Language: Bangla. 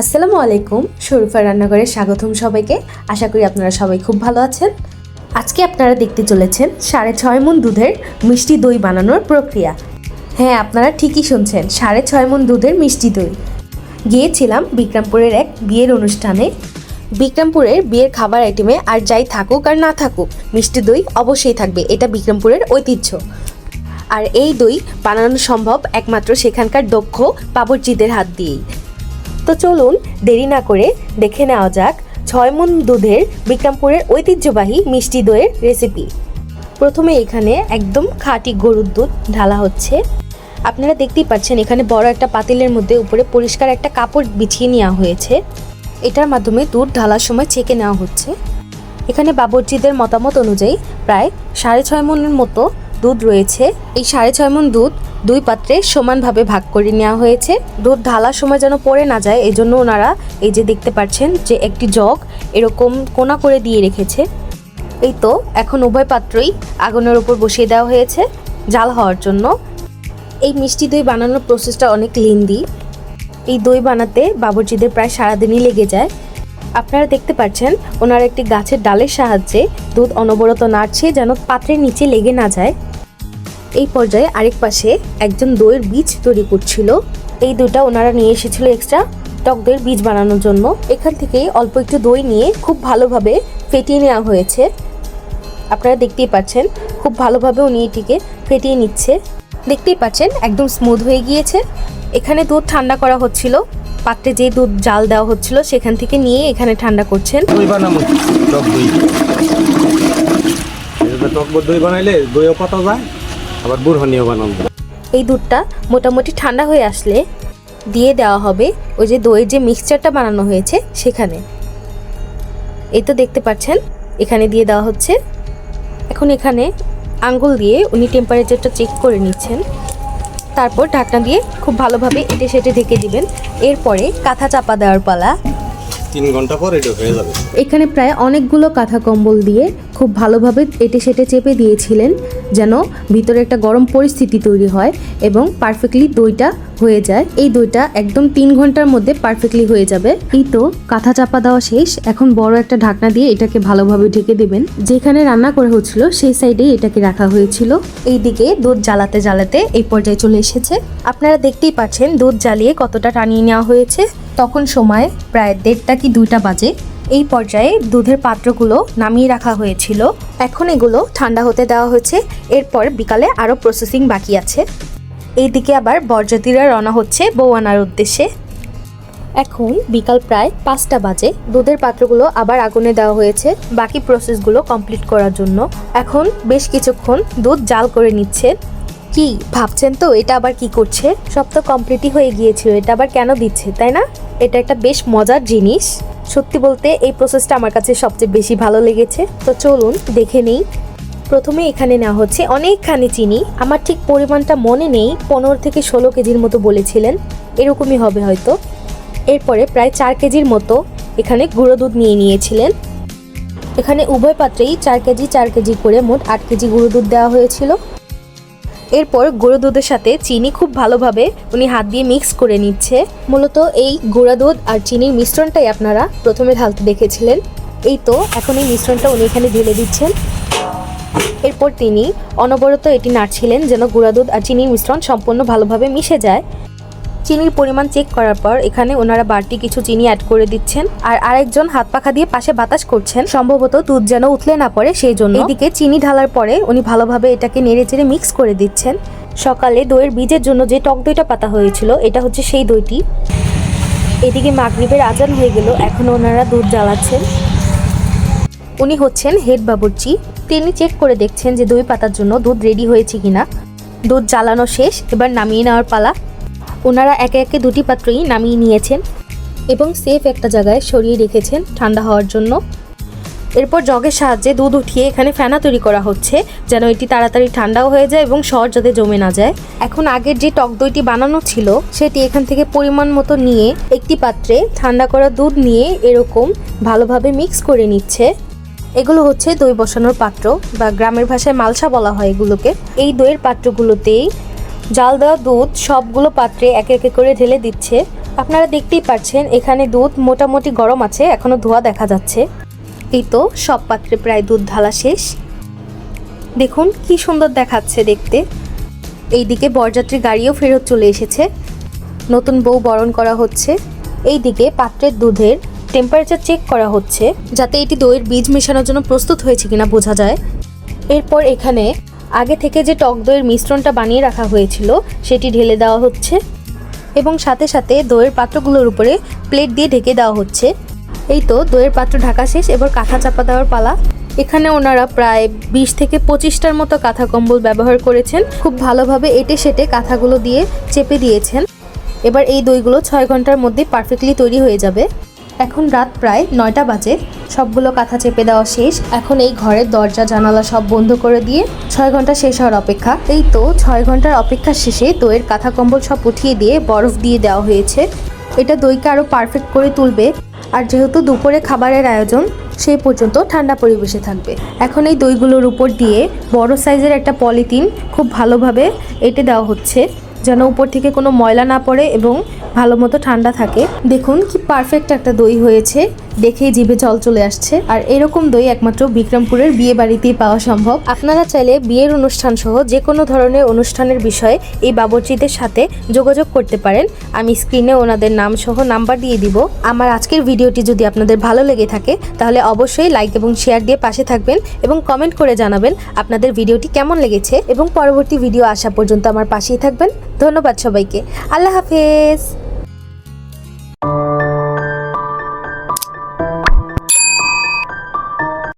আসসালামু আলাইকুম, শরীফা রান্নাঘরে স্বাগতম সবাইকে। আশা করি আপনারা সবাই খুব ভালো আছেন। আজকে আপনারা দেখতে চলেছেন সাড়ে ছয় মন দুধের মিষ্টি দই বানানোর প্রক্রিয়া। হ্যাঁ আপনারা ঠিকই শুনছেন, সাড়ে ছয় মন দুধের মিষ্টি দই। গিয়েছিলাম বিক্রমপুরের এক বিয়ের অনুষ্ঠানে। বিক্রমপুরের বিয়ের খাবার আইটেমে আর যাই থাকুক আর না থাকুক, মিষ্টি দই অবশ্যই থাকবে, এটা বিক্রমপুরের ঐতিহ্য। আর এই দই বানানো সম্ভব একমাত্র সেখানকার দক্ষ বাবরচিদের হাত দিয়েই। তো চলুন দেরি না করে দেখে নেওয়া যাক ছয় মন দুধের বিক্রমপুরের ঐতিহ্যবাহী মিষ্টি দইয়ের রেসিপি প্রথমে এখানে একদম খাঁটি গরুর দুধ ঢালা হচ্ছে। আপনারা দেখতেই পাচ্ছেন এখানে বড় একটা পাতিলের মধ্যে উপরে পরিষ্কার একটা কাপড় বিছিয়ে নেওয়া হয়েছে। এটার মাধ্যমে দুধ ঢালার সময় ছেঁকে নেওয়া হচ্ছে। এখানে বাবরচিদের মতামত অনুযায়ী প্রায় সাড়ে ছয় মনের মতো দুধ রয়েছে। এই সাড়ে ছয় মন দুধ দুই পাত্রে সমানভাবে ভাগ করে নেওয়া হয়েছে। দুধ ঢালার সময় যেন পড়ে না যায় এই জন্য ওনারা এই যে দেখতে পাচ্ছেন যে একটি জগ এরকম কোনা করে দিয়ে রেখেছে। এই তো, এখন উভয় পাত্রই আগুনের উপর বসিয়ে দেওয়া হয়েছে জাল হওয়ার জন্য। এই মিষ্টি দই বানানোর প্রসেসটা অনেক লেন্দি এই দই বানাতে বাবরচিদের প্রায় সারাদিনই লেগে যায়। আপনারা দেখতে পাচ্ছেন, ওনার একটি গাছের ডালের সাহায্যে দুধ অনবরত নাড়ছে যেন পাত্রের নিচে লেগে না যায়। এই পর্যায়ে আরেক পাশে একজন দইয়ের বীজ তৈরি করছিল। এই দুটা ওনারা নিয়ে এসেছিল এক্সট্রা টক দইয়ের বীজ বানানোর জন্য। এখান থেকে অল্প একটু দই নিয়ে খুব ভালোভাবে ফেটিয়ে নেওয়া হয়েছে। আপনারা দেখতেই পাচ্ছেন, খুব ভালোভাবে উনি এটিকে ফেটিয়ে নিচ্ছে। দেখতেই পাচ্ছেন, একদম স্মুথ হয়ে গিয়েছে। এখানে দুধ ঠান্ডা করা হচ্ছিল। পাত্রে যে দুধ জাল দেওয়া হচ্ছিল, সেখান থেকে নিয়ে এখানে ঠান্ডা করছেন। টক দই বানাইলে দইও পাতা যায় আবার বুড়হানিও বানাবো। এই দুধটা মোটামুটি ঠান্ডা হয়ে আসলে দিয়ে দেওয়া হবে ওই যে দইয়ের যে মিক্সচারটা বানানো হয়েছে সেখানে। এই তো দেখতে পাচ্ছেন, এখানে দিয়ে দেওয়া হচ্ছে। এখন এখানে আঙ্গুল দিয়ে উনি টেম্পারেচারটা চেক করে নিচ্ছেন। তারপর ঢাকনা দিয়ে খুব ভালোভাবে এটে সেটে ঢেকে দিবেন। এরপরে কাঁথা চাপা দেওয়ার পালা। তিন ঘণ্টা পর এটা হয়ে যাবে। এখানে প্রায় অনেকগুলো কাঁথা কম্বল দিয়ে খুব ভালোভাবে এটে সেটে চেপে দিয়েছিলেন যেন ভিতরে একটা গরম পরিস্থিতি তৈরি হয় এবং পারফেক্টলি দইটা হয়ে যায়। এই দইটা একদম তিন ঘণ্টার মধ্যে পারফেক্টলি হয়ে যাবে। এই তো কাঁথা চাপা দেওয়া শেষ। এখন বড় একটা ঢাকনা দিয়ে এটাকে ভালোভাবে ঢেকে দেবেন। যেখানে রান্না করা হচ্ছিল সেই সাইডেই এটাকে রাখা হয়েছিল। এইদিকে দুধ জ্বালাতে জ্বালাতে এই পর্যায়ে চলে এসেছে। আপনারা দেখতেই পাচ্ছেন দুধ জ্বালিয়ে কতটা টানিয়ে নেওয়া হয়েছে। তখন সময় প্রায় দেড়টা কি দুইটা বাজে। এই পর্যায়ে দুধের পাত্রগুলো নামিয়ে রাখা হয়েছিল। এখন এগুলো ঠান্ডা হতে দেওয়া হয়েছে। এরপর বিকালে আরও প্রসেসিং বাকি আছে। এইদিকে আবার বরযাত্রীরা রওনা হচ্ছে বউ আনার উদ্দেশ্যে। এখন বিকাল প্রায় পাঁচটা বাজে। দুধের পাত্রগুলো আবার আগুনে দেওয়া হয়েছে বাকি প্রসেসগুলো কমপ্লিট করার জন্য। এখন বেশ কিছুক্ষণ দুধ জাল করে নিচ্ছে। কি ভাবছেন তো? এটা আবার কি করছে? সব তো কমপ্লিটই হয়ে গিয়েছিল, এটা আবার কেন দিচ্ছে, তাই না? এটা একটা বেশ মজার জিনিস। সত্যি বলতে এই প্রসেসটা আমার কাছে সবচেয়ে বেশি ভালো লেগেছে। তো চলুন, দেখে নেই। প্রথমে এখানে নেওয়া হচ্ছে অনেকখানি চিনি। আমার ঠিক পরিমাণটা মনে নেই, পনেরো থেকে ষোলো কেজির মতো বলেছিলেন। এরকমই হবে হয়তো। এরপরে প্রায় চার কেজির মতো এখানে গুঁড়ো দুধ নিয়ে নিয়েছিলেন। এখানে উভয় পাত্রেই চার কেজি চার কেজি করে মোট আট কেজি গুঁড়ো দুধ দেওয়া হয়েছিল। এরপর গুঁড়ো দুধের সাথে চিনি খুব ভালোভাবে উনি হাত দিয়ে মিক্স করে নিচ্ছে। মূলত এই গুঁড়া দুধ আর চিনির মিশ্রণটাই আপনারা প্রথমে ঢালতে দেখেছিলেন। এই তো, এখন এই মিশ্রণটা উনি এখানে ঢেলে দিচ্ছেন। এরপর তিনি অনবরত এটি নাড়ছিলেন যেন গুঁড়া দুধ আর চিনির মিশ্রণ সম্পূর্ণ ভালোভাবে মিশে যায়। চিনির পরিমাণ চেক করার পর এখানে ওনারা বাড়তি কিছু চিনি অ্যাড করে দিচ্ছেন। আর আরেকজন হাত পাখা দিয়ে পাশে বাতাস করছেন। সম্ভবত দুধ যেন উতলে না পড়ে সেই জন্য এদিকে চিনি ঢালার পরে উনি ভালোভাবে এটাকে নেড়ে চেড়ে মিক্স করে দিচ্ছেন। সকালে দইয়ের বীজের জন্য যে টক দইটা পাতা হয়েছিল, এটা হচ্ছে সেই দইটি। এদিকে মাগরিবের আজান হয়ে গেল, এখন ওনারা দুধ জ্বালাচ্ছেন। উনি হচ্ছেন হেড বাবুর্চি। তিনি চেক করে দেখছেন যে দই পাতার জন্য দুধ রেডি হয়েছে কিনা। দুধ জ্বালানো শেষ, এবার নামিয়ে নেওয়ার পালা। ওনারা একে একে দুটি পাত্রই নামিয়ে নিয়েছেন এবং সেফ একটা জায়গায় সরিয়ে রেখেছেন ঠান্ডা হওয়ার জন্য। এরপর জগের সাহায্যে দুধ উঠিয়ে এখানে ফেনা তৈরি করা হচ্ছে, যেন এটি তাড়াতাড়ি ঠান্ডাও হয়ে যায় এবং সর যাতে জমে না যায়। এখন আগের যে টক দইটি বানানো ছিল, সেটি এখান থেকে পরিমাণ মতো নিয়ে একটি পাত্রে ঠান্ডা করা দুধ নিয়ে এরকম ভালোভাবে মিক্স করে নিচ্ছে। এগুলো হচ্ছে দই বসানোর পাত্র, বা গ্রামের ভাষায় মালসা বলা হয় এগুলোকে। এই দইয়ের পাত্রগুলোতেই জাল দেওয়া দুধ সবগুলো পাত্রে একে একে করে ঢেলে দিচ্ছে। আপনারা দেখতেই পাচ্ছেন এখানে দুধ মোটামুটি গরম আছে, এখনও ধোয়া দেখা যাচ্ছে। এই তো, সব পাত্রে প্রায় দুধ ঢালা শেষ। দেখুন, কি সুন্দর দেখাচ্ছে দেখতে। এইদিকে বরযাত্রী গাড়িও ফেরত চলে এসেছে। নতুন বউ বরণ করা হচ্ছে। এইদিকে পাত্রের দুধের টেম্পারেচার চেক করা হচ্ছে, যাতে এটি দইয়ের বীজ মেশানোর জন্য প্রস্তুত হয়েছে কিনা বোঝা যায়। এরপর এখানে আগে থেকে যে টক দইয়ের মিশ্রণটা বানিয়ে রাখা হয়েছিল, সেটি ঢেলে দেওয়া হচ্ছে এবং সাথে সাথে দইয়ের পাত্রগুলোর উপরে প্লেট দিয়ে ঢেকে দেওয়া হচ্ছে। এই তো দইয়ের পাত্র ঢাকা শেষ, এবার কাঁথা চাপা দেওয়ার পালা। এখানে ওনারা প্রায় বিশ থেকে পঁচিশটার মতো কাঁথা কম্বল ব্যবহার করেছেন। খুব ভালোভাবে এটে সেটে কাঁথাগুলো দিয়ে চেপে দিয়েছেন। এবার এই দইগুলো ছয় ঘণ্টার মধ্যে পারফেক্টলি তৈরি হয়ে যাবে। এখন রাত প্রায় নয়টা বাজে। সবগুলো কাঁথা চেপে দেওয়া শেষ। এখন এই ঘরের দরজা, জানালা সব বন্ধ করে দিয়ে ছয় ঘণ্টা শেষ হওয়ার অপেক্ষা। এই তো ছয় ঘণ্টার অপেক্ষা শেষে দইয়ের কাঁথা কম্বল সব উঠিয়ে দিয়ে বরফ দিয়ে দেওয়া হয়েছে। এটা দইকে আরও পারফেক্ট করে তুলবে। আর যেহেতু দুপুরে খাবারের আয়োজন, সেই পর্যন্ত ঠান্ডা পরিবেশে থাকবে। এখন এই দইগুলোর উপর দিয়ে বড় সাইজের একটা পলিথিন খুব ভালোভাবে এটে দেওয়া হচ্ছে, যেন উপর থেকে কোনো ময়লা না পড়ে এবং ভালো মতো ঠান্ডা থাকে। দেখুন কি পারফেক্ট একটা দই হয়েছে। দেখেই জিভে জল চলে আসছে। আর এরকম দই একমাত্র বিক্রমপুরের বিয়ে বাড়িতেই পাওয়া সম্ভব। আপনারা চাইলে বিয়ের অনুষ্ঠান সহ যে কোনো ধরনের অনুষ্ঠানের বিষয়ে এই বাবরচিদের সাথে যোগাযোগ করতে পারেন। আমি স্ক্রিনে ওনাদের নাম সহ নাম্বার দিয়ে দিব। আমার আজকের ভিডিওটি যদি আপনাদের ভালো লেগে থাকে, তাহলে অবশ্যই লাইক এবং শেয়ার দিয়ে পাশে থাকবেন এবং কমেন্ট করে জানাবেন আপনাদের ভিডিওটি কেমন লেগেছে এবং পরবর্তী ভিডিও আসা পর্যন্ত আমার পাশেই থাকবেন। ধন্যবাদ সবাইকে। আল্লাহ হাফেজ।